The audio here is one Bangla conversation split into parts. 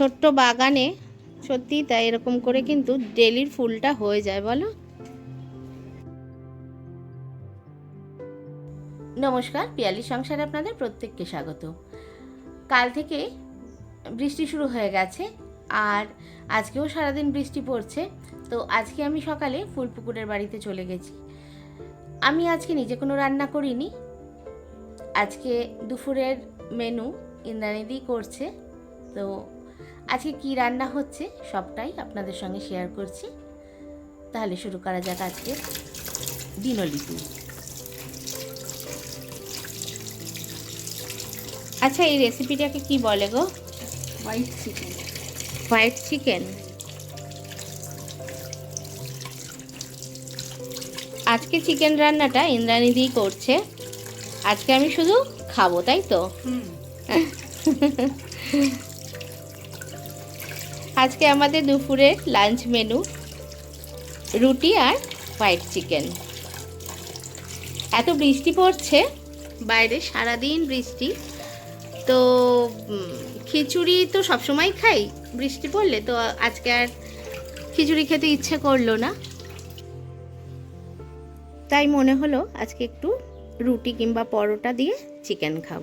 ছোট্ট বাগানে সত্যি তাই এরকম করে কিন্তু ডেলির ফুলটা হয়ে যায়, বলো। নমস্কার পিয়ালি সংসারে আপনাদের প্রত্যেককে স্বাগত। কাল থেকে বৃষ্টি শুরু হয়ে গেছে, আর আজকেও সারাদিন বৃষ্টি পড়ছে, তো আজকে আমি সকালে ফুলপুকুরের বাড়িতে চলে গেছি। আমি আজকে নিজে কোনো রান্না করিনি। আজকে দুপুরের মেনু ইন্দ্রানিদি করছে, তো আজকে কি রান্না হচ্ছে সবটাই আপনাদের সঙ্গে শেয়ার করছি। তাহলে শুরু করা যাক আজকে দিনলিপি আচ্ছা এই রেসিপিটাকে কি বলে গো? হোয়াইট চিকেন হোয়াইট চিকেন আজকে চিকেন রান্নাটা ইন্দ্রানিদি করছে। আজকে আমি শুধু খাব তাই তো? হুম। আজকে আমাদের দুপুরের লাঞ্চ মেনু, রুটি আর হোয়াইট চিকেন। এত বৃষ্টি পড়ছে, বাইরে সারাদিন বৃষ্টি। তো খিচুড়ি তো সবসময় খাই, বৃষ্টি পড়লে তো আজকে আর খিচুড়ি খেতে ইচ্ছে করল না। তাই মনে হলো আজকে একটু রুটি কিংবা পরোটা দিয়ে চিকেন খাব।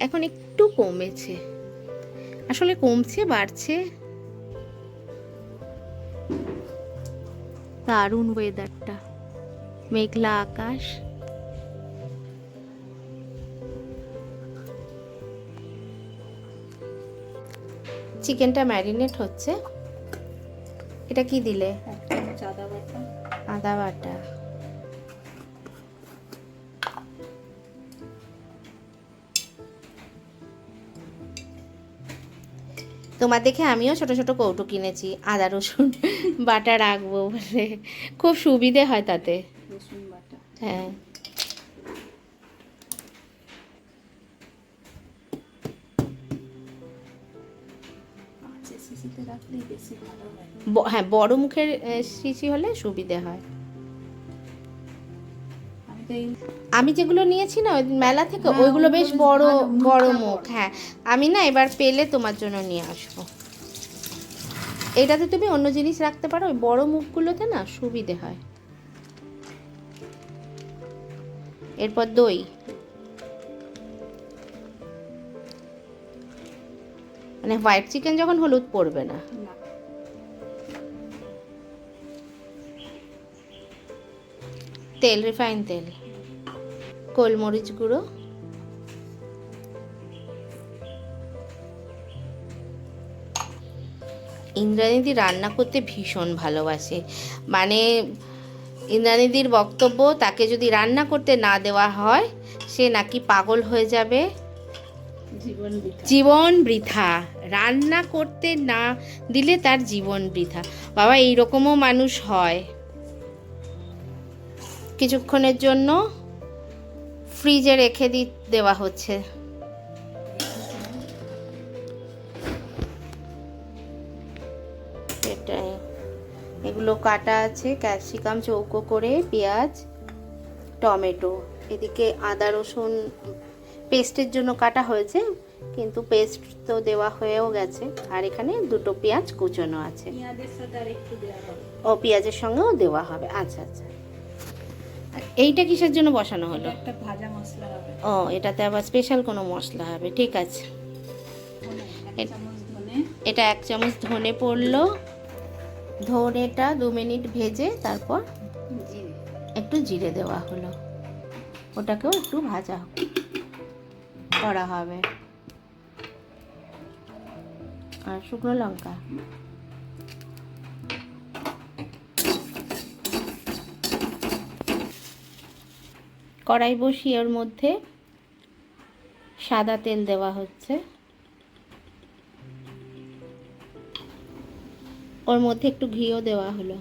এখন একটু কমেছে। আসলে কমছে বাড়ছে। দারুণ ওয়েদারটা মেঘলা আকাশ। চিকেনটা ম্যারিনেট হচ্ছে। এটা কি দিলে? আদা বাটা। আদা বাটা। তোমার দেখে আমিও ছোট ছোট কৌটো কিনেছি আদা রসুন বাটা রাখব বলে। খুব সুবিধে হয় তাতে। হ্যাঁ। আচ্ছা হয়। হ্যাঁ বড় মুখের শিশি হলে সুবিধে হয়। আমি যেগুলো নিয়েছি না ওই মেলা থেকে হ্যাঁ, ওইগুলো বেশ বড় বড়। মুখ হ্যাঁ। আমি না এবার পেলে তোমার জন্য নিয়ে আসব। এটাতে তুমি অন্য জিনিস রাখতে পারো ওই বড় মুখগুলোতে না সুবিধে হয়। এরপর দই। মানে হোয়াইট চিকেন যখন হলুদ পড়বে না। তেল রিফাইন তেল। গোলমরিচ গুঁড়ো। ইন্দ্রানিদি রান্না করতে ভীষণ ভালোবাসে। মানে ইন্দ্রানিদির বক্তব্য তাকে যদি রান্না করতে না দেওয়া হয় সে নাকি পাগল হয়ে যাবে। জীবন বৃথা। জীবন বৃথা। রান্না করতে না দিলে তার জীবন বৃথা। বাবা এইরকমও মানুষ হয়। কিছুক্ষণের জন্য ফ্রিজে রেখে দি দেওয়া হচ্ছে। এটাই। এগুলো কাটা আছে ক্যাপসিকাম চৌকো করে পেঁয়াজ টমেটো। এদিকে আদা রসুন পেস্টের জন্য কাটা হয়েছে কিন্তু পেস্ট তো দেওয়া হয়েও গেছে। আর এখানে দুটো পেঁয়াজ কুচোনো আছে। ও পেঁয়াজের সঙ্গেও দেওয়া হবে। আচ্ছা আচ্ছা। এইটা কিসের জন্য বসানো হলো? একটা ভাজা মশলা হবে। ও এটাতে আবার স্পেশাল কোনো মশলা হবে ঠিক আছে। এটা এক চামচ ধনে পড়ল। ধনেটা দু মিনিট ভেজে তারপর একটু জিরে দেওয়া হলো। ওটাকেও একটু ভাজা করা হবে। আর শুকনো লঙ্কা। কড়াই বসিয়ে ওর মধ্যে সাদা তেল দেওয়া হচ্ছে। ওর মধ্যে একটু ঘিও দেওয়া হলো।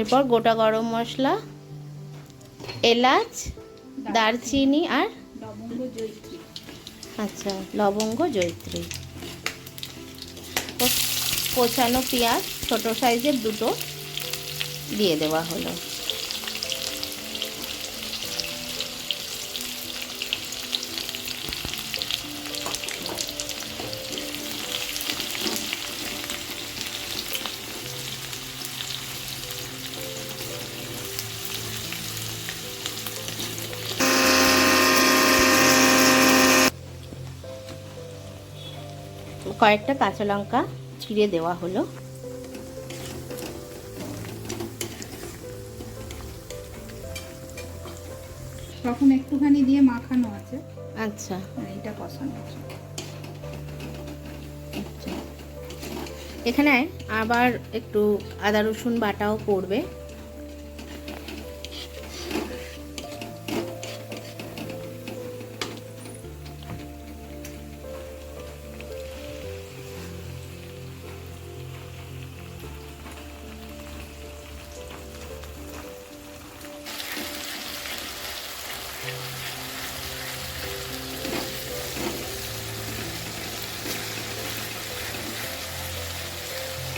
এরপর গোটা গরম মশলা এলাচ দারচিনি। আর লবঙ্গ জৈত্রী আচ্ছা লবঙ্গ জৈত্রী কোচানো পেঁয়াজ। ছোট সাইজের দুটো দিয়ে দেওয়া হলো। কয়েকটা কাঁচা লঙ্কা ছিঁড়ে দেওয়া হলো। তখন একটুখানি দিয়ে মাখানো আছে। আচ্ছা। এটা এইটা কষানো আছে। আচ্ছা। এখানে আবার একটু আদা রসুন বাটাও পড়বে।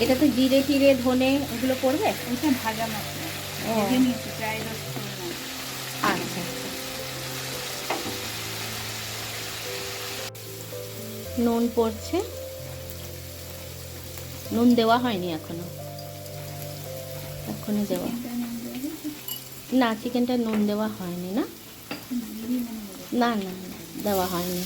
এটাতে জিরে টিরে ধনে ওগুলো পড়বে? ওইটা ভাজা মশলা। ও। ভেজে নিয়েছি প্রায় দশ আচ্ছা। নুন পড়ছে। নুন দেওয়া হয়নি এখনও। এখনই দেওয়া? না চিকেনটা নুন দেওয়া হয়নি। না না না, দেওয়া হয়নি।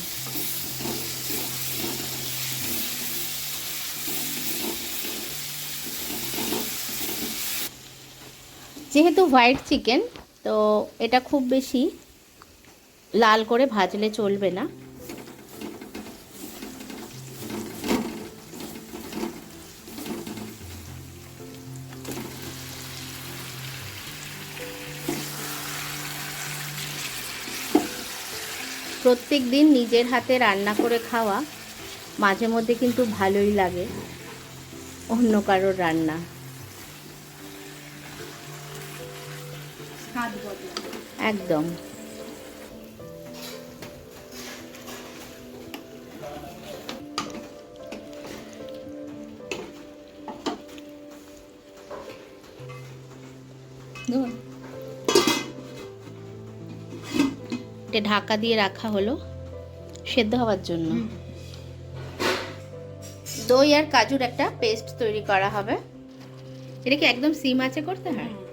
যেহেতু হোয়াইট চিকেন, তো এটা খুব বেশি লাল করে ভাজলে চলবে না। প্রত্যেক দিন নিজের হাতে রান্না করে খাওয়া মাঝে মধ্যে কিন্তু ভালোই লাগে অন্য কারোর রান্না। একদম। এটা ঢাকা দিয়ে রাখা হলো সেদ্ধ হওয়ার জন্য। দই আর কাজুর একটা পেস্ট তৈরি করা হবে। এটা কি একদম সিম আছে করতে হয়?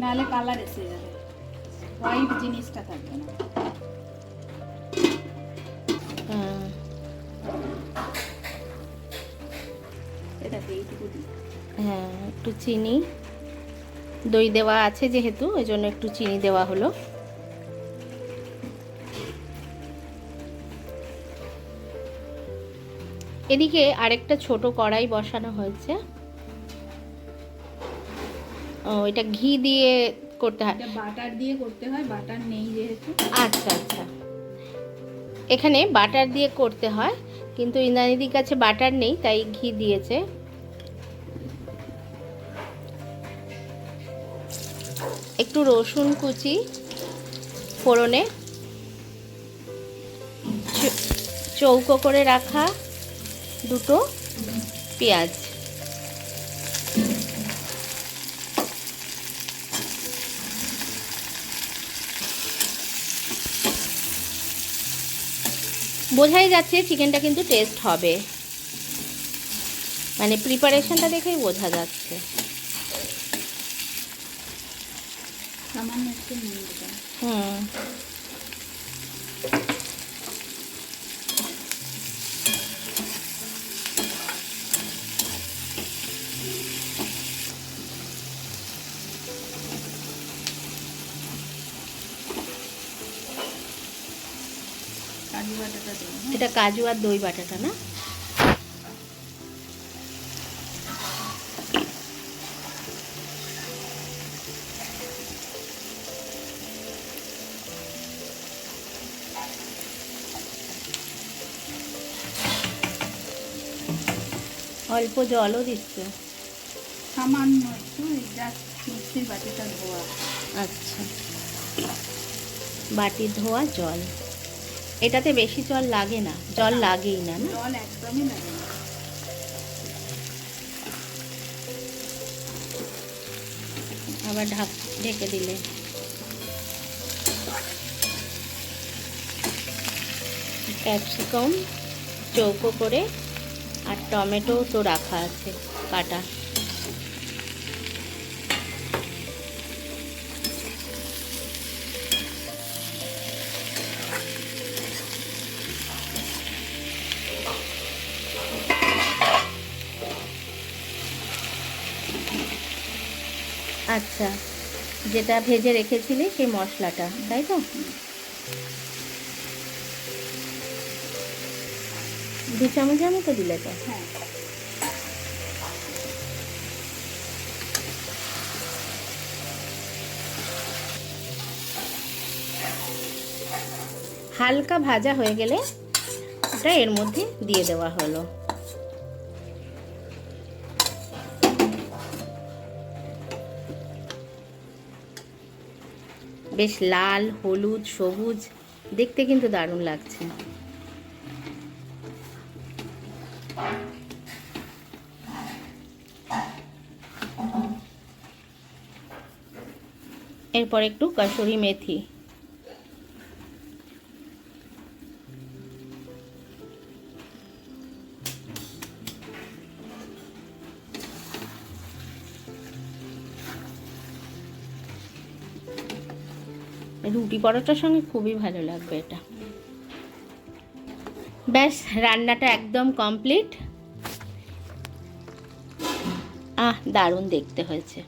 নাহলে কালার এসে যাবে। হোয়াইট জিনিসটা থাকবে না। হ্যাঁ। এটাকে এইটুকু দিই। হ্যাঁ একটু চিনি। দই দেওয়া আছে যেহেতু ওই জন্য একটু চিনি দেওয়া হলো। এদিকে আরেকটা ছোট কড়াই বসানো হয়েছে। এটা ঘি দিয়ে করতে হয়। বাটার দিয়ে করতে হয় বাটার নেই যেহেতু। আচ্ছা আচ্ছা। এখানে বাটার দিয়ে করতে হয় কিন্তু ইন্দ্রাণীদির কাছে বাটার নেই তাই ঘি দিয়েছে। একটু রসুন কুচি ফোড়নে চৌকো করে রাখা দুটো পেঁয়াজ। বোঝাই যাচ্ছে চিকেনটা কিন্তু টেস্ট হবে। মানে প্রিপারেশনটা দেখেই বোঝা যাচ্ছে। হুম। কাজু বাটাটা দেবো হ্যাঁ? এটা কাজু আর দই বাটাটা না? অল্প জলও দিচ্ছে। সামান্য একটু মিক্সির বাটিটা ধোয়া। আচ্ছা। বাটি ধোয়া জল। এটাতে বেশি জল লাগে না জল লাগেই না না? জল একদমই লাগে না। আবার ঢাক ঢেকে দিলে। ক্যাপসিকাম চৌকো করে আর টমেটো তো রাখা আছে কাটা। আচ্ছা যেটা ভেজে রেখেছিলে সেই মশলাটা তাই তো? দু চামচের তো দিলে তো? হ্যাঁ। হালকা ভাজা হয়ে গেলে ওটা এর মধ্যে দিয়ে দেওয়া হলো। বেশ লাল হলুদ সবুজ। দেখতে কিন্তু দারুণ লাগছে। এরপর একটু কাসুরি মেথি। রুটি পরোটার সঙ্গে খুবই ভালো লাগবে এটা। ব্যাস, রান্নাটা একদম কমপ্লিট আহ, দারুণ দেখতে হয়েছে।